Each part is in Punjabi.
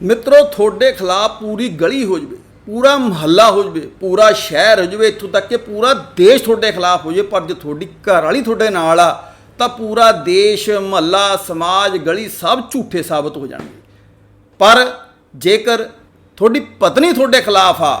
ਮਿੱਤਰੋ, ਤੁਹਾਡੇ ਖਿਲਾਫ ਪੂਰੀ ਗਲੀ ਹੋ ਜਵੇ, ਪੂਰਾ ਮਹੱਲਾ ਹੋ ਜਵੇ, ਪੂਰਾ ਸ਼ਹਿਰ ਹੋ ਜਵੇ, ਇੱਥੋਂ ਤੱਕ ਕਿ ਪੂਰਾ ਦੇਸ਼ ਤੁਹਾਡੇ ਖਿਲਾਫ ਹੋ ਜੇ ਪਰ ਜੇ ਤੁਹਾਡੀ ਘਰ ਵਾਲੀ ਤੁਹਾਡੇ ਨਾਲ ਆ, ਤਾਂ ਪੂਰਾ ਦੇਸ਼, ਮਹੱਲਾ, ਸਮਾਜ, ਗਲੀ ਸਭ ਝੂਠੇ ਸਾਬਤ ਹੋ ਜਾਣਗੇ। ਪਰ ਜੇਕਰ ਤੁਹਾਡੀ ਪਤਨੀ ਤੁਹਾਡੇ ਖਿਲਾਫ ਆ,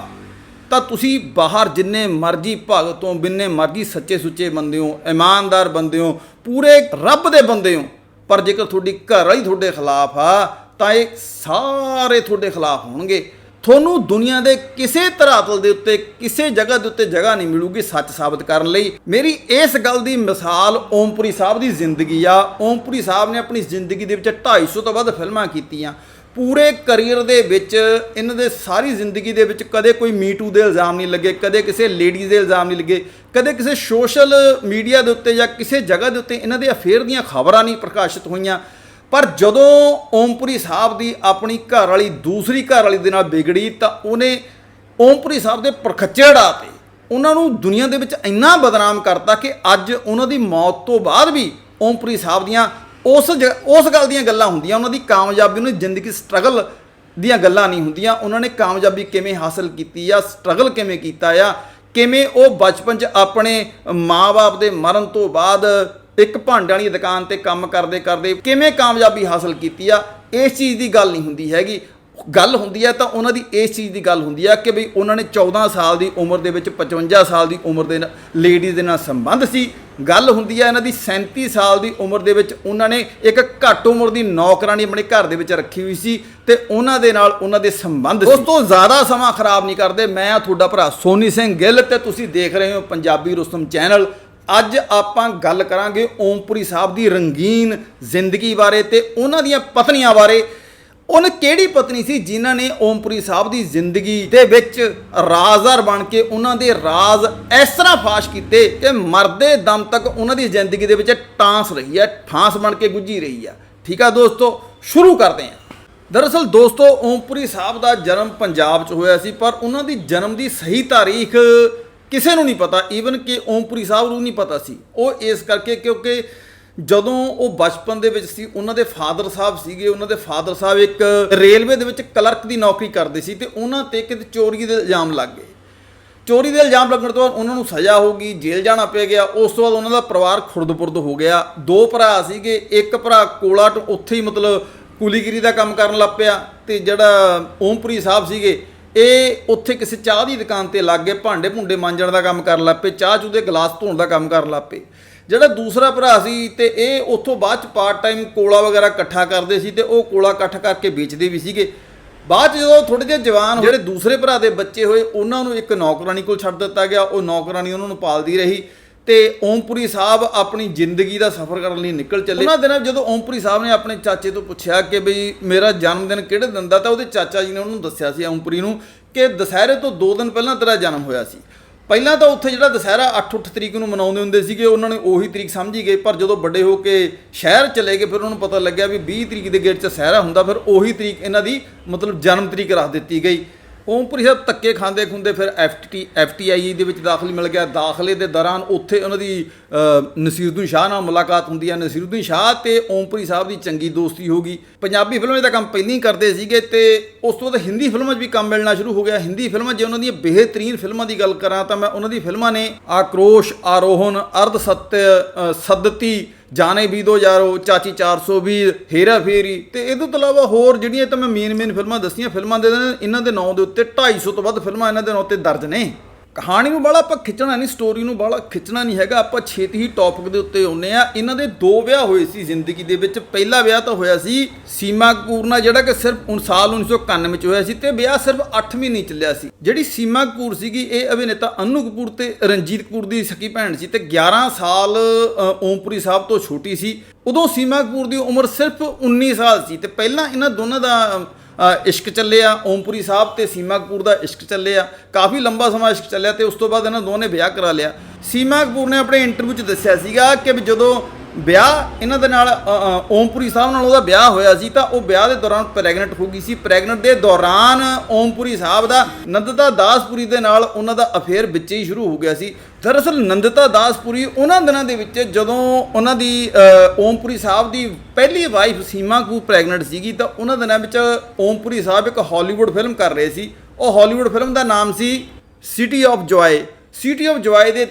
ਤਾਂ ਤੁਸੀਂ ਬਾਹਰ ਜਿੰਨੇ ਮਰਜ਼ੀ ਭਗਤ ਭਗਤੋਂ ਬਿੰਨੇ ਮਰਜ਼ੀ ਸੱਚੇ ਸੁੱਚੇ ਬੰਦੇ ਹੋ, ਇਮਾਨਦਾਰ ਬੰਦੇ ਹੋ, ਪੂਰੇ ਰੱਬ ਦੇ ਬੰਦੇ ਹੋ, ਪਰ ਜੇਕਰ ਤੁਹਾਡੀ ਘਰ ਵਾਲੀ ਤੁਹਾਡੇ ਖਿਲਾਫ ਆ ਤਾਂ ਇਹ ਸਾਰੇ ਤੁਹਾਡੇ ਖਿਲਾਫ ਹੋਣਗੇ। ਤੁਹਾਨੂੰ ਦੁਨੀਆ ਦੇ ਕਿਸੇ ਧਰਾਤਲ ਦੇ ਉੱਤੇ, ਕਿਸੇ ਜਗ੍ਹਾ ਦੇ ਉੱਤੇ ਜਗ੍ਹਾ ਨਹੀਂ ਮਿਲੂਗੀ ਸੱਚ ਸਾਬਤ ਕਰਨ ਲਈ। ਮੇਰੀ ਇਸ ਗੱਲ ਦੀ ਮਿਸਾਲ ਓਮਪੁਰੀ ਸਾਹਿਬ ਦੀ ਜ਼ਿੰਦਗੀ ਆ। ਓਮਪੁਰੀ ਸਾਹਿਬ ਨੇ ਆਪਣੀ ਜ਼ਿੰਦਗੀ ਦੇ ਵਿੱਚ 250 ਤੋਂ ਵੱਧ ਫਿਲਮਾਂ ਕੀਤੀਆਂ। ਪੂਰੇ ਕੈਰੀਅਰ ਦੇ ਵਿੱਚ ਇਹਨਾਂ ਦੇ ਸਾਰੀ ਜ਼ਿੰਦਗੀ ਦੇ ਵਿੱਚ ਕਦੇ ਕੋਈ ਮੀਟੂ ਦੇ ਇਲਜ਼ਾਮ ਨਹੀਂ ਲੱਗੇ, ਕਦੇ ਕਿਸੇ ਲੇਡੀਜ਼ ਦੇ ਇਲਜ਼ਾਮ ਨਹੀਂ ਲੱਗੇ, ਕਦੇ ਕਿਸੇ ਸੋਸ਼ਲ ਮੀਡੀਆ ਦੇ ਉੱਤੇ ਜਾਂ ਕਿਸੇ ਜਗ੍ਹਾ ਦੇ ਉੱਤੇ ਇਹਨਾਂ ਦੇ ਅਫੇਅਰ ਦੀਆਂ ਖਬਰਾਂ ਨਹੀਂ ਪ੍ਰਕਾਸ਼ਿਤ ਹੋਈਆਂ। ਪਰ ਜਦੋਂ ਓਮਪੁਰੀ ਸਾਹਿਬ ਦੀ ਆਪਣੀ ਘਰ ਵਾਲੀ ਦੂਸਰੀ ਘਰ ਵਾਲੀ ਦੇ ਨਾਲ ਵਿਗੜੀ ਤਾਂ ਉਹਨੇ ਓਮਪੁਰੀ ਸਾਹਿਬ ਦੇ ਪਰਖੱਚੇ 'ਤੇ ਉਹਨਾਂ ਨੂੰ ਦੁਨੀਆ ਦੇ ਵਿੱਚ ਇੰਨਾ ਬਦਨਾਮ ਕਰਤਾ ਕਿ ਅੱਜ ਉਹਨਾਂ ਦੀ ਮੌਤ ਤੋਂ ਬਾਅਦ ਵੀ ਓਮਪੁਰੀ ਸਾਹਿਬ ਦੀਆਂ ਉਸ ਜ- ਉਸ ਗੱਲ ਦੀਆਂ ਗੱਲਾਂ ਹੁੰਦੀਆਂ, ਉਹਨਾਂ ਦੀ ਕਾਮਯਾਬੀ, ਉਹਨਾਂ ਦੀ ਜ਼ਿੰਦਗੀ ਸਟਰਗਲ ਦੀਆਂ ਗੱਲਾਂ ਨਹੀਂ ਹੁੰਦੀਆਂ। ਉਹਨਾਂ ਨੇ ਕਾਮਯਾਬੀ ਕਿਵੇਂ ਹਾਸਲ ਕੀਤੀ ਆ ਸਟਰਗਲ ਕਿਵੇਂ ਕੀਤਾ ਆ, ਕਿਵੇਂ ਉਹ ਬਚਪਨ 'ਚ ਆਪਣੇ ਮਾਪੇ ਦੇ ਮਰਨ ਤੋਂ ਬਾਅਦ ਇੱਕ ਭਾਂਡਿਆਂ ਵਾਲੀ ਦੁਕਾਨ ਤੇ ਕੰਮ ਕਰਦੇ ਕਰਦੇ ਕਿਵੇਂ ਕਾਮਯਾਬੀ ਹਾਸਲ ਕੀਤੀ ਆ, ਇਸ ਚੀਜ਼ ਦੀ ਗੱਲ ਨਹੀਂ ਹੁੰਦੀ ਹੈਗੀ। ਗੱਲ ਹੁੰਦੀ ਹੈ ਤਾਂ ਉਹਨਾਂ ਦੀ ਇਸ ਚੀਜ਼ ਦੀ ਗੱਲ ਹੁੰਦੀ ਹੈ ਕਿ ਬਈ ਉਹਨਾਂ ਨੇ 14 ਸਾਲ ਦੀ ਉਮਰ ਦੇ ਵਿੱਚ 55 ਸਾਲ ਦੀ ਉਮਰ ਦੇ ਲੇਡੀਜ਼ ਦੇ ਨਾਲ ਸੰਬੰਧ ਸੀ। ਗੱਲ ਹੁੰਦੀ ਹੈ ਇਹਨਾਂ ਦੀ 37 ਸਾਲ ਦੀ ਉਮਰ ਦੇ ਵਿੱਚ ਉਹਨਾਂ ਨੇ ਇੱਕ ਘੱਟ ਉਮਰ ਦੀ ਨੌਕਰਾਨੀ ਆਪਣੇ ਘਰ ਦੇ ਵਿੱਚ ਰੱਖੀ ਹੋਈ ਸੀ ਤੇ ਉਹਨਾਂ ਦੇ ਨਾਲ ਉਹਨਾਂ ਦੇ ਸੰਬੰਧ ਸੀ। ਉਸ ਤੋਂ ਜ਼ਿਆਦਾ ਸਮਾਂ ਖਰਾਬ ਨਹੀਂ ਕਰਦੇ। ਮੈਂ ਆ ਤੁਹਾਡਾ ਭਰਾ ਸੋਨੀ ਸਿੰਘ ਗਿੱਲ ਤੇ ਤੁਸੀਂ ਦੇਖ ਰਹੇ ਹੋ ਪੰਜਾਬੀ ਰੁਸਤਮ ਚੈਨਲ। ਅੱਜ ਆਪਾਂ ਗੱਲ ਕਰਾਂਗੇ ਓਮਪੁਰੀ ਸਾਹਿਬ ਦੀ ਰੰਗੀਨ ਜ਼ਿੰਦਗੀ ਬਾਰੇ ਤੇ ਉਹਨਾਂ ਦੀਆਂ ਪਤਨੀਆਂ ਬਾਰੇ। ਉਹਨ ਕਿਹੜੀ ਪਤਨੀ ਸੀ ਜਿਨ੍ਹਾਂ ਨੇ ਓਮਪੁਰੀ ਸਾਹਿਬ ਦੀ ਜ਼ਿੰਦਗੀ ਦੇ ਵਿੱਚ ਰਾਜ਼ਦਾਰ ਬਣ ਕੇ ਉਹਨਾਂ ਦੇ ਰਾਜ਼ ਇਸ ਤਰ੍ਹਾਂ ਫਾਸ਼ ਕੀਤੇ ਕਿ ਮਰਦੇ ਦਮ ਤੱਕ ਉਹਨਾਂ ਦੀ ਜ਼ਿੰਦਗੀ ਦੇ ਵਿੱਚ ਟਾਂਸ ਰਹੀ ਹੈ ਫਾਂਸ ਬਣ ਕੇ ਗੁੱਜੀ ਰਹੀ ਹੈ। ਠੀਕ ਆ ਦੋਸਤੋ, ਸ਼ੁਰੂ ਕਰਦੇ ਹਾਂ। ਦਰਅਸਲ ਦੋਸਤੋ, ਓਮਪੁਰੀ ਸਾਹਿਬ ਦਾ ਜਨਮ ਪੰਜਾਬ 'ਚ ਹੋਇਆ ਸੀ, ਪਰ ਉਹਨਾਂ ਦੀ ਜਨਮ ਦੀ ਸਹੀ ਤਾਰੀਖ ਕਿਸੇ ਨੂੰ ਨਹੀਂ ਪਤਾ ਈਵਨ ਕਿ ਓਮਪੁਰੀ ਸਾਹਿਬ ਨੂੰ ਨਹੀਂ ਪਤਾ ਸੀ। ਉਹ ਇਸ ਕਰਕੇ ਕਿਉਂਕਿ ਜਦੋਂ ਉਹ ਬਚਪਨ ਦੇ ਵਿੱਚ ਸੀ, ਉਹਨਾਂ ਦੇ ਫਾਦਰ ਸਾਹਿਬ ਸੀਗੇ, ਉਹਨਾਂ ਦੇ ਫਾਦਰ ਸਾਹਿਬ ਇੱਕ ਰੇਲਵੇ ਦੇ ਵਿੱਚ ਕਲਰਕ ਦੀ ਨੌਕਰੀ ਕਰਦੇ ਸੀ ਤੇ ਉਹਨਾਂ ਤੇ ਕਿਤੇ ਚੋਰੀ ਦੇ ਇਲਜ਼ਾਮ ਲੱਗ ਗਏ। ਚੋਰੀ ਦੇ ਇਲਜ਼ਾਮ ਲੱਗਣ ਤੋਂ ਬਾਅਦ ਉਹਨਾਂ ਨੂੰ ਸਜ਼ਾ ਹੋ ਗਈ, ਜੇਲ੍ਹ ਜਾਣਾ ਪੈ ਗਿਆ। ਉਸ ਤੋਂ ਬਾਅਦ ਉਹਨਾਂ ਦਾ ਪਰਿਵਾਰ ਖੁਰਦਪੁਰਦ ਹੋ ਗਿਆ। ਦੋ ਭਰਾ ਸੀਗੇ, ਇੱਕ ਭਰਾ ਕੋਲਾ ਤੋਂ ਉੱਥੇ ਹੀ ਮਤਲਬ ਕੁਲੀਗਿਰੀ ਦਾ ਕੰਮ ਕਰਨ ਲੱਗ ਪਿਆ ਤੇ ਜਿਹੜਾ ਓਮਪੁਰੀ ਸਾਹਿਬ ਸੀਗੇ ਇਹ ਉੱਥੇ ਕਿਸੇ ਚਾਹ ਦੀ ਦੁਕਾਨ ਤੇ ਲੱਗ ਗਏ, ਭਾਂਡੇ ਭੁੰਡੇ ਮਾਂਜਣ ਦਾ ਕੰਮ ਕਰਨ ਲੱਗ ਪਏ, ਚਾਹ ਚੂ ਦੇ ਗਲਾਸ ਧੋਣ ਦਾ ਕੰਮ ਕਰਨ ਲੱਗ ਪਏ। ਜਿਹੜਾ ਦੂਸਰਾ ਭਰਾ ਸੀ ਤੇ ਇਹ ਉੱਥੋਂ ਬਾਅਦ ਚ ਪਾਰਟ ਟਾਈਮ ਕੋਲਾ ਵਗੈਰਾ ਇਕੱਠਾ ਕਰਦੇ ਸੀ ਤੇ ਉਹ ਕੋਲਾ ਇਕੱਠ ਕਰਕੇ ਵੇਚਦੇ ਵੀ ਸੀਗੇ। ਬਾਅਦ 'ਚ ਜਦੋਂ ਥੋੜੇ ਜਿਹੇ ਜਵਾਨ ਜਿਹੜੇ ਦੂਸਰੇ ਭਰਾ ਦੇ ਬੱਚੇ ਹੋਏ, ਉਹਨਾਂ ਨੂੰ ਇੱਕ ਨੌਕਰਾਨੀ ਕੋਲ ਛੱਡ ਦਿੱਤਾ ਗਿਆ। ਉਹ ਨੌਕਰਾਨੀ ਉਹਨਾਂ ਨੂੰ ਪਾਲਦੀ ਰਹੀ। ਤੇ ਓਮਪੁਰੀ ਸਾਹਿਬ ਆਪਣੀ ਜ਼ਿੰਦਗੀ ਦਾ ਸਫ਼ਰ ਕਰਨ ਲਈ ਨਿਕਲ ਚੱਲੇ। ਉਹਨਾਂ ਦਿਨਾਂ ਜਦੋਂ ਓਮਪੁਰੀ ਸਾਹਿਬ ਨੇ ਆਪਣੇ ਚਾਚੇ ਤੋਂ ਪੁੱਛਿਆ ਕਿ ਬਈ ਮੇਰਾ ਜਨਮ ਦਿਨ ਕਿਹੜੇ ਦਿਨ ਦਾ, ਤਾਂ ਉਹਦੇ ਚਾਚਾ ਜੀ ਨੇ ਉਹਨੂੰ ਦੱਸਿਆ ਸੀ ਓਮਪੁਰੀ ਨੂੰ ਕਿ ਦੁਸਹਿਰੇ ਤੋਂ 2 ਦਿਨ ਪਹਿਲਾਂ ਤੇਰਾ ਜਨਮ ਹੋਇਆ ਸੀ। ਪਹਿਲਾਂ ਤਾਂ ਉੱਥੇ ਜਿਹੜਾ ਦੁਸਹਿਰਾ 8-8 ਤਰੀਕ ਨੂੰ ਮਨਾਉਂਦੇ ਹੁੰਦੇ ਸੀਗੇ, ਉਹਨਾਂ ਨੇ ਉਹੀ ਤਰੀਕ ਸਮਝੀ ਗਏ ਪਰ ਜਦੋਂ ਵੱਡੇ ਹੋ ਕੇ ਸ਼ਹਿਰ ਚਲੇ ਗਏ, ਫਿਰ ਉਹਨਾਂ ਨੂੰ ਪਤਾ ਲੱਗਿਆ ਵੀ 20 ਤਰੀਕ ਦੇ ਗੇਟ 'ਚ ਸਹਿਰਾ ਹੁੰਦਾ, ਫਿਰ ਉਹੀ ਤਰੀਕ ਇਹਨਾਂ ਦੀ ਮਤਲਬ ਜਨਮ ਤਰੀਕ ਰੱਖ ਦਿੱਤੀ ਗਈ। ਓਮਪੁਰੀ ਸਾਹਿਬ ਧੱਕੇ ਖਾਂਦੇ ਖੁੰਦੇ ਫਿਰ ਐਫਟੀ, ਐਫਟੀਆਈ ਦੇ ਵਿੱਚ ਦਾਖਲ ਮਿਲ ਗਿਆ। ਦਾਖਲੇ ਦੇ ਦੌਰਾਨ ਉੱਥੇ ਉਹਨਾਂ ਦੀ ਨਸੀਰੁਦੀਨ ਸ਼ਾਹ ਨਾਲ ਮੁਲਾਕਾਤ ਹੁੰਦੀ ਹੈ। ਨਸੀਰੁਦੀਨ ਸ਼ਾਹ ਤੇ ਓਮਪੁਰੀ ਸਾਹਿਬ ਦੀ ਚੰਗੀ ਦੋਸਤੀ ਹੋ ਗਈ। ਪੰਜਾਬੀ ਫਿਲਮਾਂ ਦਾ ਕੰਮ ਪਹਿਲਾਂ ਹੀ ਕਰਦੇ ਸੀਗੇ ਤੇ ਉਸ ਤੋਂ ਬਾਅਦ ਹਿੰਦੀ ਫਿਲਮਾਂ 'ਚ ਵੀ ਕੰਮ ਮਿਲਣਾ ਸ਼ੁਰੂ ਹੋ ਗਿਆ। ਹਿੰਦੀ ਫਿਲਮਾਂ ਜੇ ਉਹਨਾਂ ਦੀਆਂ ਬਿਹਤਰੀਨ ਫਿਲਮਾਂ ਦੀ ਗੱਲ ਕਰਾਂ ਤਾਂ ਮੈਂ ਉਹਨਾਂ ਦੀ ਫਿਲਮਾਂ ਨੇ ਆਕਰੋਸ਼, ਆਰੋਹਣ ਅਰਧ ਸੱਤ ਸੱਦਤੀ ਜਾਣੇ ਵੀ ਦੋ ਯਾਰੋ, ਚਾਚੀ 420 ਹੇਰਾ ਫੇਰੀ। ਤੇ ਇਹਦੇ ਤੋਂ ਇਲਾਵਾ ਹੋਰ ਜਿਹੜੀਆਂ ਤਾਂ ਮੈਂ ਮੇਨ ਮੇਨ ਫਿਲਮਾਂ ਦੱਸੀਆਂ, ਫਿਲਮਾਂ ਦੇ ਇਹਨਾਂ ਦੇ ਨਾਂ ਦੇ ਉੱਤੇ 250 ਤੋਂ ਵੱਧ ਫਿਲਮਾਂ ਇਹਨਾਂ ਦੇ ਨਾਂ ਉੱਤੇ ਦਰਜ ਨੇ। ਕਹਾਣੀ ਨੂੰ ਬਾਲਾ ਆਪਾਂ ਖਿੱਚਣਾ ਨਹੀਂ ਸਟੋਰੀ ਨੂੰ ਬਾਲਾ ਖਿੱਚਣਾ ਨਹੀਂ ਹੈਗਾ। ਆਪਾਂ ਛੇਤੀ ਹੀ ਟੌਪਿਕ ਦੇ ਉੱਤੇ ਆਉਨੇ ਆ ਇਹਨਾਂ ਦੇ ਦੋ ਵਿਆਹ ਹੋਏ ਸੀ ਜ਼ਿੰਦਗੀ ਦੇ ਵਿੱਚ। ਪਹਿਲਾ ਵਿਆਹ ਤਾਂ ਹੋਇਆ ਸੀ ਸੀਮਾ ਕਪੂਰ ਨਾਲ, ਜਿਹੜਾ ਕਿ ਸਿਰਫ ਉਨ ਸਾਲ 1991 'ਚ ਹੋਇਆ ਸੀ ਤੇ ਵਿਆਹ ਸਿਰਫ 8 ਮਹੀਨੇ ਚੱਲਿਆ ਸੀ। ਜਿਹੜੀ ਸੀਮਾ ਕਪੂਰ ਸੀਗੀ, ਇਹ ਅਭਿਨੇਤਾ ਅਨੂ ਕਪੂਰ ਤੇ ਰਣਜੀਤ ਕਪੂਰ ਦੀ ਸਕੀ ਭੈਣ ਸੀ ਤੇ 11 ਸਾਲ ਓਮਪੁਰੀ ਸਾਹਿਬ ਤੋਂ ਛੋਟੀ ਸੀ। ਉਦੋਂ ਸੀਮਾ ਕਪੂਰ ਦੀ ਉਮਰ ਸਿਰਫ 19 ਸਾਲ ਸੀ ਤੇ ਪਹਿਲਾਂ ਇਹਨਾਂ ਦੋਨਾਂ ਦਾ ਇਸ਼ਕ ਚੱਲਿਆ, ਓਮਪੁਰੀ ਸਾਹਿਬ ਤੇ ਸੀਮਾ ਕਪੂਰ ਦਾ ਇਸ਼ਕ ਚੱਲਿਆ, ਕਾਫੀ ਲੰਬਾ ਸਮਾਂ ਇਸ਼ਕ ਚੱਲਿਆ ਤੇ ਉਸ ਤੋਂ ਬਾਅਦ ਇਹਨਾਂ ਦੋਨੇ ਵਿਆਹ ਕਰਾ ਲਿਆ। ਸੀਮਾ ਕਪੂਰ ਨੇ ਆਪਣੇ ਇੰਟਰਵਿਊ 'ਚ ਦੱਸਿਆ ਸੀਗਾ ਕਿ ਵੀ ਜਦੋਂ ਵਿਆਹ ਇਹਨਾਂ ਦੇ ਨਾਲ ਅ, ਅ, ਓਮਪੁਰੀ ਸਾਹਿਬ ਨਾਲ ਉਹਦਾ ਵਿਆਹ ਹੋਇਆ ਸੀ ਤਾਂ ਉਹ ਵਿਆਹ ਦੇ ਦੌਰਾਨ ਪ੍ਰੈਗਨੈਂਟ ਹੋ ਗਈ ਸੀ। ਪ੍ਰੈਗਨੈਂਟ ਦੇ ਦੌਰਾਨ ਓਮਪੁਰੀ ਸਾਹਿਬ ਦਾ ਨੰਦਤਾ ਦਾਸਪੁਰੀ ਦੇ ਨਾਲ ਉਹਨਾਂ ਦਾ ਅਫੇਅਰ ਵਿੱਚ ਹੀ ਸ਼ੁਰੂ ਹੋ ਗਿਆ ਸੀ। ਦਰਅਸਲ ਨੰਦਤਾ ਦਾਸਪੁਰੀ ਉਹਨਾਂ ਦਿਨਾਂ ਦੇ ਵਿੱਚ ਜਦੋਂ ਉਹਨਾਂ ਦੀ ਅ, ਓਮਪੁਰੀ ਸਾਹਿਬ ਦੀ ਪਹਿਲੀ ਵਾਈਫ ਸੀਮਾ ਕਪੂਰ ਪ੍ਰੈਗਨੈਂਟ ਸੀਗੀ ਤਾਂ ਉਹਨਾਂ ਦਿਨਾਂ ਵਿੱਚ ਓਮਪੁਰੀ ਸਾਹਿਬ ਇੱਕ ਹਾਲੀਵੁੱਡ ਫਿਲਮ ਕਰ ਰਹੇ ਸੀ। ਉਹ ਹਾਲੀਵੁੱਡ ਫਿਲਮ ਦਾ ਨਾਮ ਸੀ City of Joy City of Joy ਦੇ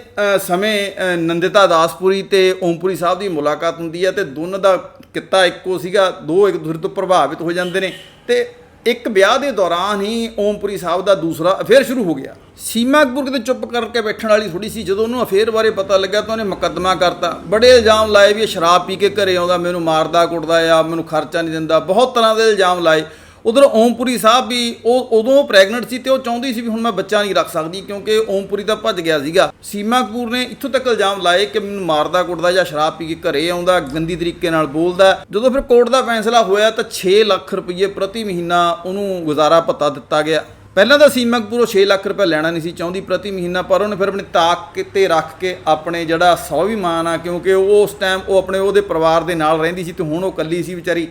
ਸਮੇਂ ਨੰਦਿਤਾ ਦਾਸਪੁਰੀ ਤੇ ਓਮਪੁਰੀ ਸਾਹਿਬ ਦੀ ਮੁਲਾਕਾਤ ਹੁੰਦੀ ਹੈ ਤੇ ਦੋਨਾਂ ਦਾ ਕਿੱਤਾ ਇੱਕੋ ਸੀਗਾ, ਦੋ ਇੱਕ ਦੂਜੇ ਤੋਂ ਪ੍ਰਭਾਵਿਤ ਹੋ ਜਾਂਦੇ ਨੇ ਤੇ ਇੱਕ ਵਿਆਹ ਦੇ ਦੌਰਾਨ ਹੀ ਓਮਪੁਰੀ ਸਾਹਿਬ ਦਾ ਦੂਸਰਾ ਅਫੇਅਰ ਸ਼ੁਰੂ ਹੋ ਗਿਆ। ਸੀਮਾ ਕਪੂਰ ਕਿਤੇ ਚੁੱਪ ਕਰਕੇ ਬੈਠਣ ਵਾਲੀ ਥੋੜੀ ਸੀ, ਜਦੋਂ ਉਹਨੂੰ ਅਫੇਅਰ ਬਾਰੇ ਪਤਾ ਲੱਗਾ ਤਾਂ ਉਹਨੇ ਮੁਕੱਦਮਾ ਕਰਤਾ। ਬੜੇ ਇਲਜ਼ਾਮ ਲਾਏ ਵੀ ਇਹ ਸ਼ਰਾਬ ਪੀ ਕੇ ਘਰੇ ਆਉਂਦਾ, ਮੈਨੂੰ ਮਾਰਦਾ ਕੁੱਟਦਾ ਆ, ਮੈਨੂੰ ਖਰਚਾ ਨਹੀਂ ਦਿੰਦਾ, ਬਹੁਤ ਤਰ੍ਹਾਂ ਦੇ ਇਲਜ਼ਾਮ ਲਾਏ। ਉਧਰ ਓਮਪੁਰੀ ਸਾਹਿਬ ਵੀ ਉਹ ਉਦੋਂ ਪ੍ਰੈਗਨੈਂਟ ਸੀ ਤੇ ਉਹ ਚਾਹੁੰਦੀ ਸੀ ਵੀ ਹੁਣ ਮੈਂ ਬੱਚਾ ਨਹੀਂ ਰੱਖ ਸਕਦੀ ਕਿਉਂਕਿ ਓਮਪੁਰੀ ਤਾਂ ਭੱਜ ਗਿਆ ਸੀਗਾ। ਸੀਮਾ ਕਪੂਰ ਨੇ ਇੱਥੋਂ ਤੱਕ ਇਲਜ਼ਾਮ ਲਾਏ ਕਿ ਮੈਨੂੰ ਮਾਰਦਾ ਕੁੱਟਦਾ ਜਾਂ ਸ਼ਰਾਬ ਪੀ ਕੇ ਘਰੇ ਆਉਂਦਾ, ਗੰਦੀ ਤਰੀਕੇ ਨਾਲ ਬੋਲਦਾ। ਜਦੋਂ ਫਿਰ ਕੋਰਟ ਦਾ ਫੈਸਲਾ ਹੋਇਆ ਤਾਂ 6 ਲੱਖ ਰੁਪਏ ਪ੍ਰਤੀ ਮਹੀਨਾ ਉਹਨੂੰ ਗੁਜ਼ਾਰਾ ਭੱਤਾ ਦਿੱਤਾ ਗਿਆ। ਪਹਿਲਾਂ ਤਾਂ ਸੀਮਾ ਕਪੂਰ ਉਹ 6 ਲੱਖ ਰੁਪਏ ਲੈਣਾ ਨਹੀਂ ਸੀ ਚਾਹੁੰਦੀ ਪ੍ਰਤੀ ਮਹੀਨਾ, ਪਰ ਉਹਨੇ ਫਿਰ ਆਪਣੀ ਤਾਕ ਕਿਤੇ ਰੱਖ ਕੇ ਆਪਣੇ ਜਿਹੜਾ ਸਵਾਭਿਮਾਨ ਆ ਕਿਉਂਕਿ ਉਹ ਉਸ ਟਾਈਮ ਉਹ ਆਪਣੇ ਉਹਦੇ ਪਰਿਵਾਰ ਦੇ ਨਾਲ ਰਹਿੰਦੀ ਸੀ ਤੇ ਹੁਣ ਉਹ ਇਕੱਲੀ ਸੀ ਵਿਚਾਰੀ।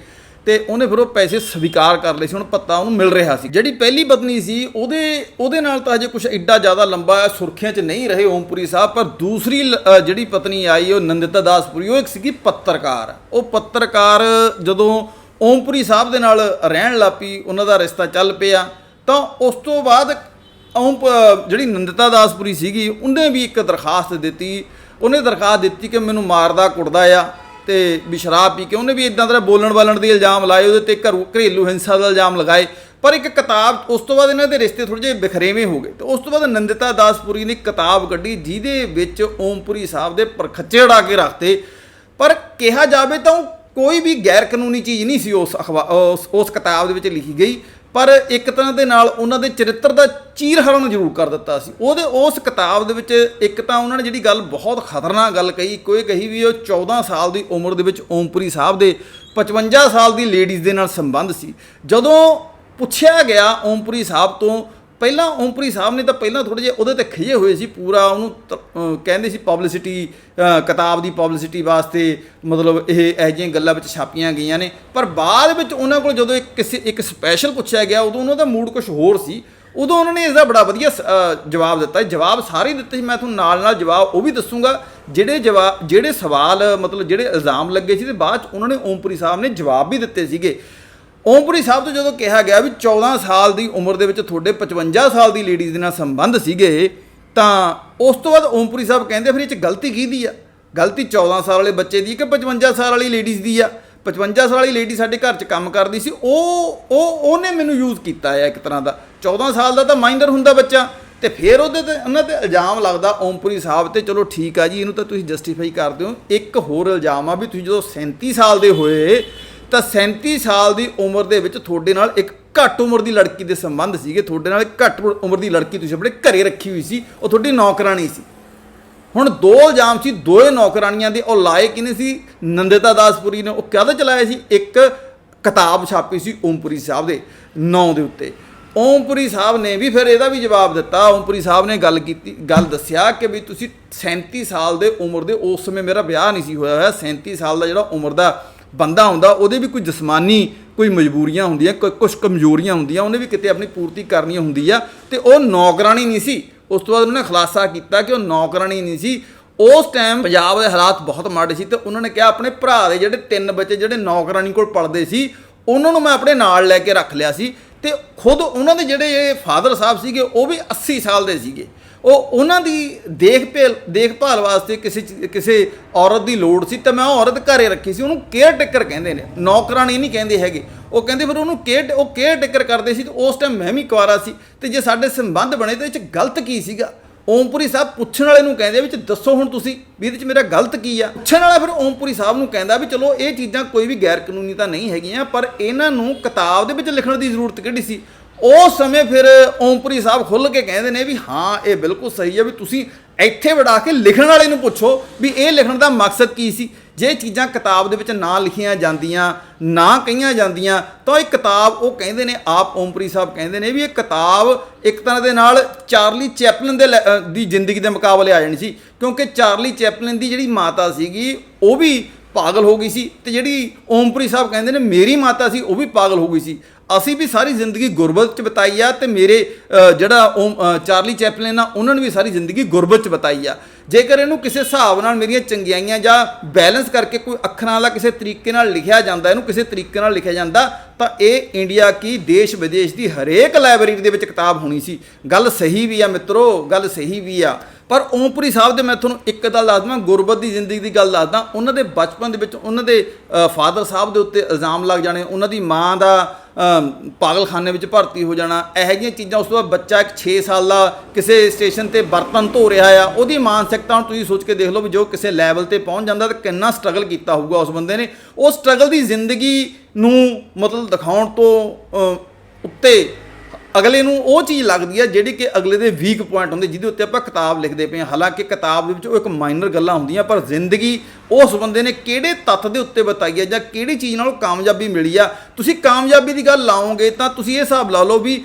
ਤੇ ਉਹਨੇ ਫਿਰ ਉਹ ਪੈਸੇ ਸਵੀਕਾਰ ਕਰ ਲਏ ਸੀ, ਹੁਣ ਪੱਤਾ ਉਹਨੂੰ ਮਿਲ ਰਿਹਾ ਸੀ। ਜਿਹੜੀ ਪਹਿਲੀ ਪਤਨੀ ਸੀ, ਉਹਦੇ ਉਹਦੇ ਨਾਲ ਤਾਂ ਅਜੇ ਕੁਝ ਐਡਾ ਜ਼ਿਆਦਾ ਲੰਬਾ ਸੁਰਖੀਆਂ 'ਚ ਨਹੀਂ ਰਹੇ ਓਮਪੁਰੀ ਸਾਹਿਬ, ਪਰ ਦੂਸਰੀ ਲ- ਜਿਹੜੀ ਪਤਨੀ ਆਈ, ਉਹ ਨੰਦਿਤਾ ਦਾਸਪੁਰੀ, ਉਹ ਇੱਕ ਸੀਗੀ ਪੱਤਰਕਾਰ। ਉਹ ਪੱਤਰਕਾਰ ਜਦੋਂ ਓਮਪੁਰੀ ਸਾਹਿਬ ਦੇ ਨਾਲ ਰਹਿਣ ਲੱਪੀ ਉਹਨਾਂ ਦਾ ਰਿਸ਼ਤਾ ਚੱਲ ਪਿਆ, ਤਾਂ ਉਸ ਤੋਂ ਬਾਅਦ ਓਮ ਪ- ਜਿਹੜੀ ਨੰਦਿਤਾ ਦਾਸਪੁਰੀ ਸੀਗੀ, ਉਹਨੇ ਵੀ ਇੱਕ ਦਰਖਾਸਤ ਦਿੱਤੀ। ਉਹਨੇ ਦਰਖਾਸਤ ਦਿੱਤੀ ਕਿ ਮੈਨੂੰ ਮਾਰਦਾ ਕੁੱਟਦਾ ਆ। ਤੇ ਵੀ ਸ਼ਰਾਬ ਪੀ ਕੇ ਉਹਨੇ ਵੀ ਇਦਾਂ ਤਰ੍ਹਾਂ ਬੋਲਣ ਵਾਲਣ ਦੇ ਇਲਜ਼ਾਮ ਲਾਏ, ਉਹਦੇ ਤੇ ਘਰੂ, ਘਰੇਲੂ ਹਿੰਸਾ ਦਾ ਇਲਜ਼ਾਮ ਲਗਾਏ। ਪਰ ਇੱਕ ਕਿਤਾਬ, ਉਸ ਤੋਂ ਬਾਅਦ ਇਹਨਾਂ ਦੇ ਰਿਸ਼ਤੇ ਥੋੜੇ ਜਿਹੇ ਬਿਖਰੇਵੇਂ ਹੋ ਗਏ। ਤੇ ਉਸ ਤੋਂ ਬਾਅਦ ਨੰਦਿਤਾ ਦਾਸਪੁਰੀ ਨੇ ਕਿਤਾਬ ਕੱਢੀ, ਜਿਹਦੇ ਵਿੱਚ ਓਮਪੁਰੀ ਸਾਹਿਬ ਦੇ ਪਰਖੱਚੇ ਉਡਾ ਕੇ ਰੱਖਤੇ। ਪਰ ਕਿਹਾ ਜਾਵੇ ਤਾਂ ਉਹ ਕੋਈ ਵੀ ਗੈਰ ਕਾਨੂੰਨੀ ਚੀਜ਼ ਨਹੀਂ ਸੀ ਉਸ ਅਖਬਾ ਉਸ ਉਸ ਕਿਤਾਬ ਦੇ ਵਿੱਚ ਲਿਖੀ ਗਈ। ਪਰ ਇੱਕ ਤਰ੍ਹਾਂ ਦੇ ਨਾਲ ਉਹਨਾਂ ਦੇ ਚਰਿੱਤਰ ਦਾ ਚੀਰਹਰਨ ਜ਼ਰੂਰ ਕਰ ਦਿੱਤਾ ਸੀ। ਉਹਦੇ ਉਸ ਕਿਤਾਬ ਦੇ ਵਿੱਚ ਇੱਕ ਤਾਂ ਉਹਨਾਂ ਨੇ ਜਿਹੜੀ ਗੱਲ ਬਹੁਤ ਖਤਰਨਾਕ ਗੱਲ ਕਹੀ, ਕੋਈ ਕਹੀ ਵੀ ਉਹ 14 ਸਾਲ ਦੀ ਉਮਰ ਦੇ ਵਿੱਚ ਓਮਪੁਰੀ ਸਾਹਿਬ ਦੇ 55 ਸਾਲ ਦੀ ਲੇਡੀਜ਼ ਦੇ ਨਾਲ ਸੰਬੰਧ ਸੀ। ਜਦੋਂ ਪੁੱਛਿਆ ਗਿਆ ਓਮਪੁਰੀ ਸਾਹਿਬ ਤੋਂ ਪਹਿਲਾਂ ਓਮਪੁਰੀ ਸਾਹਿਬ ਨੇ ਤਾਂ ਪਹਿਲਾਂ ਥੋੜੇ ਜਿਹਾ ਉਹਦੇ ਤੇ ਖਿਜੇ ਹੋਏ ਸੀ ਪੂਰਾ ਉਹਨੂੰ ਤ- ਕਹਿੰਦੇ ਸੀ ਪਬਲਿਸਿਟੀ ਕਿਤਾਬ ਦੀ ਪਬਲਿਸਿਟੀ ਵਾਸਤੇ ਮਤਲਬ ਇਹ, ਇਹੋ ਜਿਹੀਆਂ ਗੱਲਾਂ ਵਿੱਚ ਛਾਪੀਆਂ ਗਈਆਂ ਨੇ। ਪਰ ਬਾਅਦ ਵਿੱਚ ਉਹਨਾਂ ਕੋਲ ਜਦੋਂ ਇੱਕ ਕਿਸੇ, ਇੱਕ ਸਪੈਸ਼ਲ ਪੁੱਛਿਆ ਗਿਆ, ਉਦੋਂ ਉਹਨਾਂ ਦਾ ਮੂਡ ਕੁਝ ਹੋਰ ਸੀ। ਉਦੋਂ ਉਹਨਾਂ ਨੇ ਇਸ ਦਾ ਬੜਾ ਵਧੀਆ ਸ- ਜਵਾਬ ਦਿੱਤਾ। ਜਵਾਬ ਸਾਰੇ ਦਿੱਤੇ ਸੀ, ਮੈਂ ਤੁਹਾਨੂੰ ਨਾਲ ਨਾਲ ਜਵਾਬ ਉਹ ਵੀ ਦੱਸੂਗਾ। ਜਿਹੜੇ ਜਵਾਬ ਜਿਹੜੇ ਸਵਾਲ, ਮਤਲਬ ਜਿਹੜੇ ਇਲਜ਼ਾਮ ਲੱਗੇ ਸੀ, ਤੇ ਬਾਅਦ ਚ ਉਹਨਾਂ ਨੇ ਓਮਪੁਰੀ ਸਾਹਿਬ ਨੇ ਜਵਾਬ ਵੀ ਦਿੱਤੇ ਸੀਗੇ। ਓਮਪੁਰੀ ਸਾਹਿਬ ਤੋਂ ਜਦੋਂ ਕਿਹਾ ਗਿਆ ਵੀ 14 ਸਾਲ ਦੀ ਉਮਰ ਦੇ ਵਿੱਚ ਤੁਹਾਡੇ 55 ਸਾਲ ਦੀ ਲੇਡੀਜ਼ ਦੇ ਨਾਲ ਸੰਬੰਧ ਸੀਗੇ, ਤਾਂ ਉਸ ਤੋਂ ਬਾਅਦ ਓਮਪੁਰੀ ਸਾਹਿਬ ਕਹਿੰਦੇ ਫਿਰ ਇਹ ਚ ਗਲਤੀ ਕਿਹਦੀ ਆ? ਗਲਤੀ 14 ਸਾਲ ਵਾਲੇ ਬੱਚੇ ਦੀ ਕਿ 55 ਸਾਲ ਵਾਲੀ ਲੇਡੀਜ਼ ਦੀ ਆ? 55 ਸਾਲ ਵਾਲੀ ਲੇਡੀ ਸਾਡੇ ਘਰ 'ਚ ਕੰਮ ਕਰਦੀ ਸੀ, ਉਹ ਉਹ, ਉਹਨੇ ਮੈਨੂੰ ਯੂਜ਼ ਕੀਤਾ ਆ ਇੱਕ ਤਰ੍ਹਾਂ ਦਾ। 14 ਸਾਲ ਦਾ ਤਾਂ ਮਾਈਨਰ ਹੁੰਦਾ ਬੱਚਾ, ਤੇ ਫਿਰ ਉਹਦੇ ਤੇ, ਉਹਨਾਂ ਤੇ ਇਲਜ਼ਾਮ ਲੱਗਦਾ ਓਮਪੁਰੀ ਸਾਹਿਬ ਤੇ, ਚਲੋ ਠੀਕ ਆ ਜੀ, ਇਹਨੂੰ ਤਾਂ ਤੁਸੀਂ ਜਸਟੀਫਾਈ ਕਰਦੇ ਹੋ ਇੱਕ ਹੋਰ ਇਲਜ਼ਾਮ ਆ ਵੀ ਤੁਸੀਂ ਜਦੋਂ 37 ਸਾਲ ਦੇ ਹੋਏ ਤਾਂ 37 ਸਾਲ ਦੀ ਉਮਰ ਦੇ ਵਿੱਚ ਤੁਹਾਡੇ ਨਾਲ ਇੱਕ ਘੱਟ ਉਮਰ ਦੀ ਲੜਕੀ ਦੇ ਸੰਬੰਧ ਸੀਗੇ। ਤੁਹਾਡੇ ਨਾਲ ਘੱਟ ਉਮਰ ਦੀ ਲੜਕੀ ਤੁਸੀਂ ਆਪਣੇ ਘਰੇ ਰੱਖੀ ਹੋਈ ਸੀ, ਉਹ ਤੁਹਾਡੀ ਨੌਕਰਾਨੀ ਸੀ। ਹੁਣ ਦੋ ਇਲਜ਼ਾਮ ਸੀ, ਦੋਏ ਨੌਕਰਾਨੀਆਂ ਦੇ, ਉਹ ਲਾਏ ਕਿਨੇ ਸੀ? ਨੰਦਿਤਾ ਦਾਸਪੁਰੀ ਨੇ, ਉਹ ਕਾਹਦੇ ਚਲਾਇਆ ਸੀ? ਇੱਕ ਕਿਤਾਬ ਛਾਪੀ ਸੀ ਓਮਪੁਰੀ ਸਾਹਿਬ ਦੇ ਨਾਂ ਦੇ ਉੱਤੇ। ਓਮਪੁਰੀ ਸਾਹਿਬ ਨੇ ਵੀ ਫਿਰ ਇਹਦਾ ਵੀ ਜਵਾਬ ਦਿੱਤਾ। ਓਮਪੁਰੀ ਸਾਹਿਬ ਨੇ ਗੱਲ ਕੀਤੀ, ਗੱਲ ਦੱਸਿਆ ਕਿ ਵੀ ਤੁਸੀਂ 37 ਸਾਲ ਦੇ ਉਮਰ ਦੇ, ਉਸ ਸਮੇਂ ਮੇਰਾ ਵਿਆਹ ਨਹੀਂ ਸੀ ਹੋਇਆ ਹੋਇਆ। 37 ਸਾਲ ਦਾ ਜਿਹੜਾ ਉਮਰ ਦਾ ਬੰਦਾ ਹੁੰਦਾ ਉਹਦੇ ਵੀ ਕੋਈ ਜਿਸਮਾਨੀ ਕੋਈ ਮਜਬੂਰੀਆਂ ਹੁੰਦੀਆਂ ਕੁਝ ਕਮਜ਼ੋਰੀਆਂ ਹੁੰਦੀਆਂ, ਉਹਨੇ ਵੀ ਕਿਤੇ ਆਪਣੀ ਪੂਰਤੀ ਕਰਨੀ ਹੁੰਦੀ ਆ, ਤੇ ਉਹ ਨੌਕਰਾਨੀ ਨਹੀਂ ਸੀ। ਉਸ ਤੋਂ ਬਾਅਦ ਉਹਨਾਂ ਨੇ ਖੁਲਾਸਾ ਕੀਤਾ ਕਿ ਉਹ ਨੌਕਰਾਨੀ ਨਹੀਂ ਸੀ। ਉਸ ਟਾਈਮ ਪੰਜਾਬ ਦੇ ਹਾਲਾਤ ਬਹੁਤ ਮਾੜੇ ਸੀ ਤੇ ਉਹਨਾਂ ਨੇ ਕਿਹਾ ਆਪਣੇ ਭਰਾ ਦੇ ਜਿਹੜੇ ਤਿੰਨ ਬੱਚੇ ਜਿਹੜੇ ਨੌਕਰਾਨੀ ਕੋਲ ਪੜਦੇ ਸੀ, ਉਹਨਾਂ ਨੂੰ ਮੈਂ ਆਪਣੇ ਨਾਲ ਲੈ ਕੇ ਰੱਖ ਲਿਆ ਸੀ ਤੇ ਖੁਦ ਉਹਨਾਂ ਦੇ ਜਿਹੜੇ ਫਾਦਰ ਸਾਹਿਬ ਸੀਗੇ, ਉਹ ਵੀ 80 ਸਾਲ ਦੇ ਸੀਗੇ। ਉਹ ਉਹਨਾਂ ਦੀ ਦੇਖਭਾਲ ਦੇਖਭਾਲ ਵਾਸਤੇ ਕਿਸੇ ਕਿਸੇ ਔਰਤ ਦੀ ਲੋੜ ਸੀ ਤਾਂ ਮੈਂ ਉਹ ਔਰਤ ਘਰੇ ਰੱਖੀ ਸੀ, ਉਹਨੂੰ ਕੇਅਰ ਟੇਕਰ ਕਹਿੰਦੇ ਨੇ। ਨੌਕਰਾਨੀ ਨਹੀਂ ਕਹਿੰਦੇ ਹੈਗੇ। ਉਹ ਕਹਿੰਦੇ ਫਿਰ ਉਹਨੂੰ ਕੇਅਰ ਉਹ ਕੇਅਰ ਟੇਕਰ ਕਰਦੇ ਸੀ ਤੇ ਉਸ ਟਾਈਮ ਮੈਂ ਵੀ ਕੁਆਰਾ ਸੀ ਤੇ ਜੇ ਸਾਡੇ ਸੰਬੰਧ ਬਣੇ ਤੇ ਇਹ ਚ ਗਲਤ ਕੀ ਸੀਗਾ? ਓਮਪੁਰੀ ਸਾਹਿਬ ਪੁੱਛਣ ਵਾਲੇ ਨੂੰ ਕਹਿੰਦੇ ਵਿੱਚ ਦੱਸੋ ਹੁਣ ਤੁਸੀਂ ਵੀ ਇਹਦੇ ਚ ਮੇਰਾ ਗਲਤ ਕੀ ਆ? ਪੁੱਛਣ ਵਾਲਾ ਫਿਰ ਓਮਪੁਰੀ ਸਾਹਿਬ ਨੂੰ ਕਹਿੰਦਾ ਵੀ ਚਲੋ ਇਹ ਚੀਜ਼ਾਂ ਕੋਈ ਵੀ ਗੈਰ ਕਾਨੂੰਨੀ ਤਾਂ ਨਹੀਂ ਹੈਗੀਆਂ, ਪਰ ਇਹਨਾਂ ਨੂੰ ਕਿਤਾਬ ਦੇ ਵਿੱਚ ਲਿਖਣ ਦੀ ਜ਼ਰੂਰਤ ਕਿਹੜੀ ਸੀ? ਉਸ ਸਮੇਂ ਫਿਰ ਓਮਪੁਰੀ ਸਾਹਿਬ ਖੁੱਲ ਕੇ ਕਹਿੰਦੇ ਨੇ ਵੀ ਹਾਂ, ਇਹ ਬਿਲਕੁਲ ਸਹੀ ਹੈ ਵੀ ਤੁਸੀਂ ਇੱਥੇ ਵੜਾ ਕੇ ਲਿਖਣ ਵਾਲੇ ਨੂੰ ਪੁੱਛੋ ਵੀ ਇਹ ਲਿਖਣ ਦਾ ਮਕਸਦ ਕੀ ਸੀ। ਜੇ ਚੀਜ਼ਾਂ ਕਿਤਾਬ ਦੇ ਵਿੱਚ ਨਾ ਲਿਖੀਆਂ ਜਾਂਦੀਆਂ, ਨਾ ਕਹੀਆਂ ਜਾਂਦੀਆਂ, ਤਾਂ ਇਹ ਕਿਤਾਬ ਉਹ ਕਹਿੰਦੇ ਨੇ, ਆਪ ਓਮਪੁਰੀ ਸਾਹਿਬ ਕਹਿੰਦੇ ਨੇ ਵੀ ਇਹ ਕਿਤਾਬ ਇੱਕ ਤਰ੍ਹਾਂ ਦੇ ਨਾਲ ਚਾਰਲੀ ਚੈਪਲਨ ਦੇ ਲੈ- ਦੀ ਜ਼ਿੰਦਗੀ ਦੇ ਮੁਕਾਬਲੇ ਆ ਜਾਣੀ ਸੀ। ਕਿਉਂਕਿ ਚਾਰਲੀ ਚੈਪਲਨ ਦੀ ਜਿਹੜੀ ਮਾਤਾ ਸੀਗੀ, ਉਹ ਵੀ ਪਾਗਲ ਹੋ ਗਈ ਸੀ ਤੇ ਜਿਹੜੀ ਓਮਪੁਰੀ ਸਾਹਿਬ ਕਹਿੰਦੇ ਨੇ, ਮੇਰੀ ਮਾਤਾ ਸੀ, ਉਹ ਵੀ ਪਾਗਲ ਹੋ ਗਈ ਸੀ। ਅਸੀਂ ਵੀ ਸਾਰੀ ਜ਼ਿੰਦਗੀ ਗੁਰਬਤ ਚ ਬਿਤਾਈ ਆ ਤੇ ਮੇਰੇ ਜਿਹੜਾ ਓਮ ਚਾਰਲੀ ਚੈਪਲਿਨ ਆ, ਉਹਨਾਂ ਨੇ ਵੀ ਸਾਰੀ ਜ਼ਿੰਦਗੀ ਗੁਰਬਤ ਚ ਬਿਤਾਈ ਆ। ਜੇਕਰ ਇਹਨੂੰ ਕਿਸੇ ਹਿਸਾਬ ਨਾਲ ਮੇਰੀਆਂ ਚੰਗਿਆਈਆਂ ਜਾਂ ਬੈਲੈਂਸ ਕਰਕੇ ਕੋਈ ਅੱਖਰਾਂ ਵਾਲਾ ਕਿਸੇ ਤਰੀਕੇ ਨਾਲ ਲਿਖਿਆ ਜਾਂਦਾ, ਇਹਨੂੰ ਕਿਸੇ ਤਰੀਕੇ ਨਾਲ ਲਿਖਿਆ ਜਾਂਦਾ, ਤਾਂ ਇਹ ਇੰਡੀਆ ਕੀ ਦੇਸ਼ ਵਿਦੇਸ਼ ਦੀ ਹਰੇਕ ਲਾਇਬ੍ਰੇਰੀ ਦੇ ਵਿੱਚ ਕਿਤਾਬ ਹੋਣੀ ਸੀ। ਗੱਲ ਸਹੀ ਵੀ ਆ ਮਿੱਤਰੋ, ਗੱਲ ਸਹੀ ਵੀ ਆ। ਪਰ ਓਮਪੁਰੀ ਸਾਹਿਬ ਦੇ ਮੈਂ ਤੁਹਾਨੂੰ ਇੱਕ ਗੱਲ ਦੱਸਦਾ ਗੁਰਬਤ ਦੀ ਜ਼ਿੰਦਗੀ ਦੀ ਗੱਲ ਦੱਸਦਾ ਉਹਨਾਂ ਦੇ ਬਚਪਨ ਦੇ ਵਿੱਚ ਉਹਨਾਂ ਦੇ ਫਾਦਰ ਸਾਹਿਬ ਦੇ ਉੱਤੇ ਇਲਜ਼ਾਮ ਲੱਗ ਜਾਣੇ, ਉਹਨਾਂ ਦੀ ਮਾਂ ਦਾ ਪਾਗਲਖਾਨੇ ਵਿੱਚ ਭਰਤੀ ਹੋ ਜਾਣਾ, ਇਹੋ ਜਿਹੀਆਂ ਚੀਜ਼ਾਂ ਉਸ ਤੋਂ ਬਾਅਦ ਬੱਚਾ ਇੱਕ 6 ਸਾਲ ਦਾ ਕਿਸੇ ਸਟੇਸ਼ਨ ਤੇ ਬਰਤਨ ਧੋ ਰਿਹਾ ਆ, ਉਹਦੀ ਮਾਨਸਿਕ ਹੁਣ ਤੁਸੀਂ ਸੋਚ ਕੇ ਦੇਖ ਲਓ ਵੀ ਜੋ ਕਿਸੇ ਲੈਵਲ ਤੇ ਪਹੁੰਚ ਜਾਂਦਾ ਤਾਂ ਕਿੰਨਾ ਸਟਰਗਲ ਕੀਤਾ ਹੋਊਗਾ ਉਸ ਬੰਦੇ ਨੇ। ਉਹ ਸਟਰਗਲ ਦੀ ਜ਼ਿੰਦਗੀ ਨੂੰ ਮਤਲਬ ਦਿਖਾਉਣ ਤੋਂ ਉੱਤੇ ਅਗਲੇ ਨੂੰ ਉਹ ਚੀਜ਼ ਲੱਗਦੀ ਹੈ ਜਿਹੜੀ ਕਿ ਅਗਲੇ ਦੇ ਵੀਕ ਪੁਆਇੰਟ ਹੁੰਦੇ, ਜਿਹਦੇ ਉੱਤੇ ਆਪਾਂ ਕਿਤਾਬ ਲਿਖਦੇ ਪਏ ਹਾਂ। ਹਾਲਾਂਕਿ ਕਿਤਾਬ ਦੇ ਵਿੱਚ ਉਹ ਇੱਕ ਮਾਈਨਰ ਗੱਲਾਂ ਹੁੰਦੀਆਂ, ਪਰ ਜ਼ਿੰਦਗੀ ਉਸ ਬੰਦੇ ਨੇ ਕਿਹੜੇ ਤੱਤ ਦੇ ਉੱਤੇ ਬਤਾਈ ਹੈ ਜਾਂ ਕਿਹੜੀ ਚੀਜ਼ ਨਾਲ ਕਾਮਯਾਬੀ ਮਿਲੀ ਆ। ਤੁਸੀਂ ਕਾਮਯਾਬੀ ਦੀ ਗੱਲ ਲਾਓਗੇ ਤਾਂ ਤੁਸੀਂ ਇਹ ਹਿਸਾਬ ਲਾ ਲਓ ਵੀ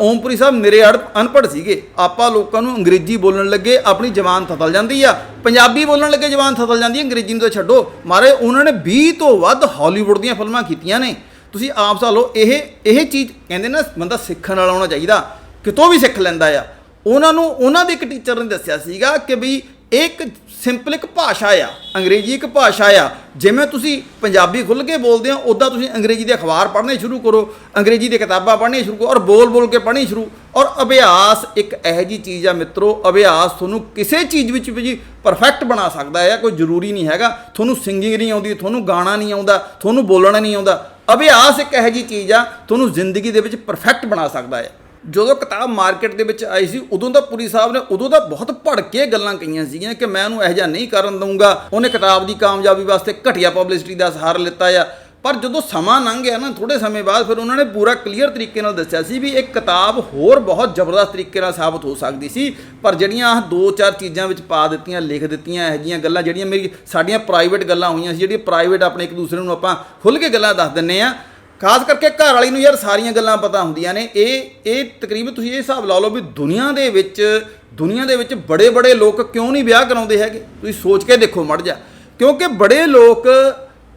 ਓਮਪੁਰੀ ਸਾਹਿਬ ਮੇਰੇ ਅੜ ਅਨਪੜ੍ਹ ਸੀਗੇ। ਆਪਾਂ ਲੋਕਾਂ ਨੂੰ ਅੰਗਰੇਜ਼ੀ ਬੋਲਣ ਲੱਗੇ, ਆਪਣੀ ਜ਼ਬਾਨ ਥਤਲ ਜਾਂਦੀ ਆ। ਪੰਜਾਬੀ ਬੋਲਣ ਲੱਗੇ ਜ਼ਬਾਨ ਥਤਲ ਜਾਂਦੀ ਹੈ ਅੰਗਰੇਜ਼ੀ ਨੂੰ ਤਾਂ ਛੱਡੋ। ਮਾਰੇ, ਉਹਨਾਂ ਨੇ 20 ਤੋਂ ਵੱਧ ਹਾਲੀਵੁੱਡ ਦੀਆਂ ਫਿਲਮਾਂ ਕੀਤੀਆਂ ਨੇ। ਤੁਸੀਂ ਆਪ ਸਾ ਇਹ ਇਹ ਚੀਜ਼ ਕਹਿੰਦੇ ਨਾ, ਬੰਦਾ ਸਿੱਖਣ ਵਾਲਾ ਹੋਣਾ ਚਾਹੀਦਾ। ਕਿਤੋਂ ਵੀ ਸਿੱਖ ਲੈਂਦਾ ਆ। ਉਹਨਾਂ ਨੂੰ, ਉਹਨਾਂ ਦੇ ਇੱਕ ਟੀਚਰ ਨੇ ਦੱਸਿਆ ਸੀਗਾ ਕਿ ਵੀ ਇਹ ਇੱਕ ਸਿੰਪਲ ਇੱਕ ਭਾਸ਼ਾ ਆ, ਅੰਗਰੇਜ਼ੀ ਇੱਕ ਭਾਸ਼ਾ ਆ, ਜਿਵੇਂ ਤੁਸੀਂ ਪੰਜਾਬੀ ਖੁੱਲ੍ਹ ਕੇ ਬੋਲਦੇ ਹੋ ਉਦਾਂ ਤੁਸੀਂ ਅੰਗਰੇਜ਼ੀ ਦੇ ਅਖਬਾਰ ਪੜ੍ਹਨੇ ਸ਼ੁਰੂ ਕਰੋ, ਅੰਗਰੇਜ਼ੀ ਦੀਆਂ ਕਿਤਾਬਾਂ ਪੜ੍ਹਨੀਆਂ ਸ਼ੁਰੂ ਕਰੋ ਔਰ ਬੋਲ ਬੋਲ ਕੇ ਪੜ੍ਹਨੀ ਸ਼ੁਰੂ, ਔਰ ਅਭਿਆਸ ਇੱਕ ਇਹੋ ਜੀ ਚੀਜ਼ ਆ ਮਿੱਤਰੋ, ਅਭਿਆਸ ਤੁਹਾਨੂੰ ਕਿਸੇ ਚੀਜ਼ ਵਿੱਚ ਵੀ ਜੀ ਪਰਫੈਕਟ ਬਣਾ ਸਕਦਾ ਹੈ ਕੋਈ ਜ਼ਰੂਰੀ ਨਹੀਂ ਹੈਗਾ, ਤੁਹਾਨੂੰ ਸਿੰਗਿੰਗ ਨਹੀਂ ਆਉਂਦੀ, ਤੁਹਾਨੂੰ ਗਾਣਾ ਨਹੀਂ ਆਉਂਦਾ, ਤੁਹਾਨੂੰ ਬੋਲਣਾ ਨਹੀਂ ਆਉਂਦਾ, ਅਭਿਆਸ ਇੱਕ ਇਹੋ ਜੀ ਚੀਜ਼ ਆ, ਤੁਹਾਨੂੰ ਜ਼ਿੰਦਗੀ ਦੇ ਵਿੱਚ ਪਰਫੈਕਟ ਬਣਾ ਸਕਦਾ ਹੈ ਜਦੋਂ ਕਿਤਾਬ ਮਾਰਕੀਟ ਦੇ ਵਿੱਚ ਆਈ ਸੀ, ਉਦੋਂ ਦਾ ਪੁਰੀ ਸਾਹਿਬ ਨੇ ਉਦੋਂ ਦਾ ਬਹੁਤ ਭੜਕੇ ਗੱਲਾਂ ਕਹੀਆਂ ਸੀਗੀਆਂ ਕਿ ਮੈਂ ਉਹਨੂੰ ਇਹੋ ਜਿਹਾ ਨਹੀਂ ਕਰਨ ਦਊਂਗਾ। ਉਹਨੇ ਕਿਤਾਬ ਦੀ ਕਾਮਯਾਬੀ ਵਾਸਤੇ ਘਟੀਆ ਪਬਲਿਸਿਟੀ ਦਾ ਸਹਾਰਾ ਲਿੱਤਾ ਆ। ਪਰ ਜਦੋਂ ਸਮਾਂ ਲੰਘ ਗਿਆ ਨਾ ਥੋੜੇ ਸਮੇਂ ਬਾਅਦ ਫਿਰ ਉਹਨਾਂ ਨੇ ਪੂਰਾ ਕਲੀਅਰ ਤਰੀਕੇ ਨਾਲ ਦੱਸਿਆ ਸੀ ਵੀ ਇਹ ਕਿਤਾਬ ਹੋਰ ਬਹੁਤ ਜ਼ਬਰਦਸਤ ਤਰੀਕੇ ਨਾਲ ਸਾਬਤ ਹੋ ਸਕਦੀ ਸੀ। ਪਰ ਜਿਹੜੀਆਂ ਆਹ ਦੋ ਚਾਰ ਚੀਜ਼ਾਂ ਵਿੱਚ ਪਾ ਦਿੱਤੀਆਂ, ਲਿਖ ਦਿੱਤੀਆਂ ਇਹੋ ਜਿਹੀਆਂ ਗੱਲਾਂ, ਜਿਹੜੀਆਂ ਮੇਰੀ ਸਾਡੀਆਂ ਪ੍ਰਾਈਵੇਟ ਗੱਲਾਂ ਹੋਈਆਂ ਸੀ ਜਿਹੜੀਆਂ ਪ੍ਰਾਈਵੇਟ ਆਪਣੇ ਇੱਕ ਦੂਸਰੇ ਨੂੰ ਆਪਾਂ ਖੁੱਲ੍ਹ ਕੇ ਗੱਲਾਂ ਦੱਸ ਦਿੰਨੇ ਆ ਖਾਸ ਕਰਕੇ ਘਰ ਵਾਲੀ ਨੂੰ ਯਾਰ ਸਾਰੀਆਂ ਗੱਲਾਂ ਪਤਾ ਹੁੰਦੀਆਂ ਨੇ। ਇਹ ਇਹ ਤਕਰੀਬਨ ਤੁਸੀਂ ਇਹ ਹਿਸਾਬ ਲਾ ਲਓ ਵੀ ਦੁਨੀਆ ਦੇ ਵਿੱਚ, ਦੁਨੀਆ ਦੇ ਵਿੱਚ ਬੜੇ ਬੜੇ ਲੋਕ ਕਿਉਂ ਨਹੀਂ ਵਿਆਹ ਕਰਾਉਂਦੇ ਹੈਗੇ? ਤੁਸੀਂ ਸੋਚ ਕੇ ਦੇਖੋ ਮੜ ਜਾ। ਕਿਉਂਕਿ ਬੜੇ ਲੋਕ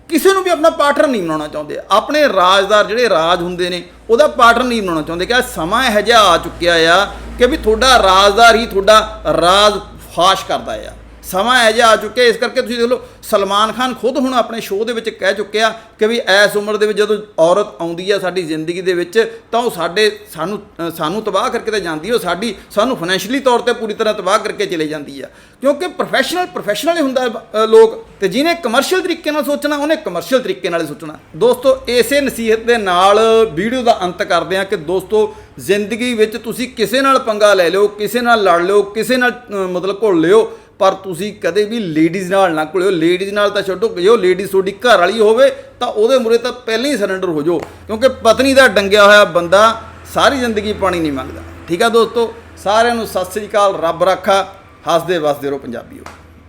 ਕਿਸੇ ਨੂੰ ਵੀ ਆਪਣਾ ਪਾਰਟਨਰ ਨਹੀਂ ਬਣਾਉਣਾ ਚਾਹੁੰਦੇ। ਆਪਣੇ ਰਾਜਦਾਰ ਜਿਹੜੇ ਰਾਜ ਹੁੰਦੇ ਨੇ, ਉਹਦਾ ਪਾਰਟਨਰ ਨਹੀਂ ਬਣਾਉਣਾ ਚਾਹੁੰਦੇ ਕਿ ਸਮਾਂ ਇਹੋ ਜਿਹਾ ਆ ਚੁੱਕਿਆ ਆ ਕਿ ਵੀ ਤੁਹਾਡਾ ਰਾਜਦਾਰ ਹੀ ਤੁਹਾਡਾ ਰਾਜ ਫਾਸ਼ ਕਰਦਾ ਆ। ਸਮਾਂ ਇਹੋ ਜਿਹਾ ਆ ਚੁੱਕਿਆ, ਇਸ ਕਰਕੇ ਤੁਸੀਂ ਦੇਖ ਲਓ, ਸਲਮਾਨ ਖਾਨ ਖੁਦ ਹੁਣ ਆਪਣੇ ਸ਼ੋਅ ਦੇ ਵਿੱਚ ਕਹਿ ਚੁੱਕਿਆ ਕਿ ਵੀ ਐਸ ਉਮਰ ਦੇ ਵਿੱਚ ਜਦੋਂ ਔਰਤ ਆਉਂਦੀ ਆ ਸਾਡੀ ਜ਼ਿੰਦਗੀ ਦੇ ਵਿੱਚ, ਤਾਂ ਉਹ ਸਾਡੇ, ਸਾਨੂੰ ਸਾਨੂੰ ਤਬਾਹ ਕਰਕੇ ਤਾਂ ਜਾਂਦੀ ਉਹ ਸਾਡੀ, ਸਾਨੂੰ ਫਾਈਨੈਂਸ਼ੀਅਲੀ ਤੌਰ ਤੇ ਪੂਰੀ ਤਰ੍ਹਾਂ ਤਬਾਹ ਕਰਕੇ ਚਲੇ ਜਾਂਦੀ ਆ। ਕਿਉਂਕਿ ਪ੍ਰੋਫੈਸ਼ਨਲ ਪ੍ਰੋਫੈਸ਼ਨਲ ਹੀ ਹੁੰਦਾ ਲੋਕ, ਤੇ ਜਿਹਨੇ ਕਮਰਸ਼ੀਅਲ ਤਰੀਕੇ ਨਾਲ ਸੋਚਣਾ, ਉਹਨੇ ਕਮਰਸ਼ੀਅਲ ਤਰੀਕੇ ਨਾਲ ਹੀ ਸੋਚਣਾ। ਦੋਸਤੋ, ਇਸੇ ਨਸੀਹਤ ਦੇ ਨਾਲ ਵੀਡੀਓ ਦਾ ਅੰਤ ਕਰਦੇ ਹਾਂ ਕਿ ਦੋਸਤੋ, ਜ਼ਿੰਦਗੀ ਵਿੱਚ ਤੁਸੀਂ ਕਿਸੇ ਨਾਲ ਪੰਗਾ ਲੈ ਲਿਓ, ਕਿਸੇ ਨਾਲ ਲੜ ਲਿਓ, ਕਿਸੇ ਨਾਲ ਮਤਲਬ ਘੁਲ ਲਿਓ ਪਰ ਤੁਸੀਂ ਕਦੇ ਵੀ ਲੇਡੀਜ਼ ਨਾਲ ਨਾ ਘੁਲਿਓ। ਲੇਡੀਜ਼ ਨਾਲ ਤਾਂ ਛੱਡੋ, ਜੇ ਉਹ ਲੇਡੀਜ਼ ਤੁਹਾਡੀ ਘਰ ਵਾਲੀ ਹੋਵੇ, ਤਾਂ ਉਹਦੇ ਮੂਰੇ ਤਾਂ ਪਹਿਲਾਂ ਹੀ ਸਰੈਂਡਰ ਹੋ ਜਾਓ। ਕਿਉਂਕਿ ਪਤਨੀ ਦਾ ਡੰਗਿਆ ਹੋਇਆ ਬੰਦਾ ਸਾਰੀ ਜ਼ਿੰਦਗੀ ਪਾਣੀ ਨਹੀਂ ਮੰਗਦਾ। ਠੀਕ ਆ ਦੋਸਤੋ? ਸਾਰਿਆਂ ਨੂੰ ਸਤਿ ਸ੍ਰੀ ਅਕਾਲ, ਰੱਬ ਰਾਖਾ। ਹੱਸਦੇ ਵਸਦੇ ਰਹੋ ਪੰਜਾਬੀਓ।